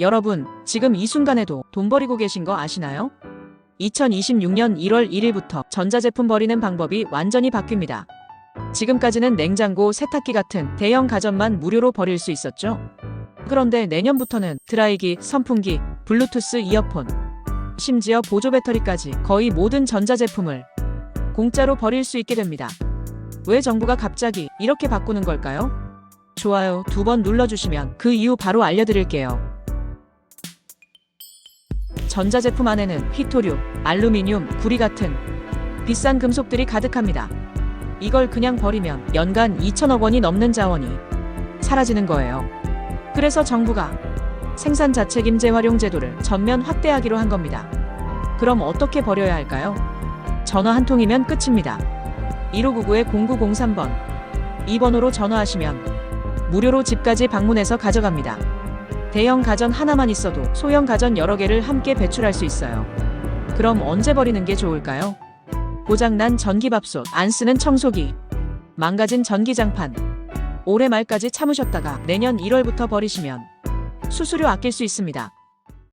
여러분, 지금 이 순간에도 돈 버리고 계신 거 아시나요? 2026년 1월 1일부터 전자제품 버리는 방법이 완전히 바뀝니다. 지금까지는 냉장고, 세탁기 같은 대형 가전만 무료로 버릴 수 있었죠. 그런데 내년부터는 드라이기, 선풍기, 블루투스 이어폰, 심지어 보조 배터리까지 거의 모든 전자제품을 공짜로 버릴 수 있게 됩니다. 왜 정부가 갑자기 이렇게 바꾸는 걸까요? 좋아요 두 번 눌러주시면 그 이유 바로 알려드릴게요. 전자제품 안에는 히토류, 알루미늄, 구리 같은 비싼 금속들이 가득합니다. 이걸 그냥 버리면 연간 2천억 원이 넘는 자원이 사라지는 거예요. 그래서 정부가 생산자 책임 재활용 제도를 전면 확대하기로 한 겁니다. 그럼 어떻게 버려야 할까요? 전화 한 통이면 끝입니다. 1599-0903번. 이 번호로 전화하시면 무료로 집까지 방문해서 가져갑니다. 대형 가전 하나만 있어도 소형 가전 여러 개를 함께 배출할 수 있어요. 그럼 언제 버리는 게 좋을까요? 고장난 전기밥솥, 안 쓰는 청소기, 망가진 전기장판. 올해 말까지 참으셨다가 내년 1월부터 버리시면 수수료 아낄 수 있습니다.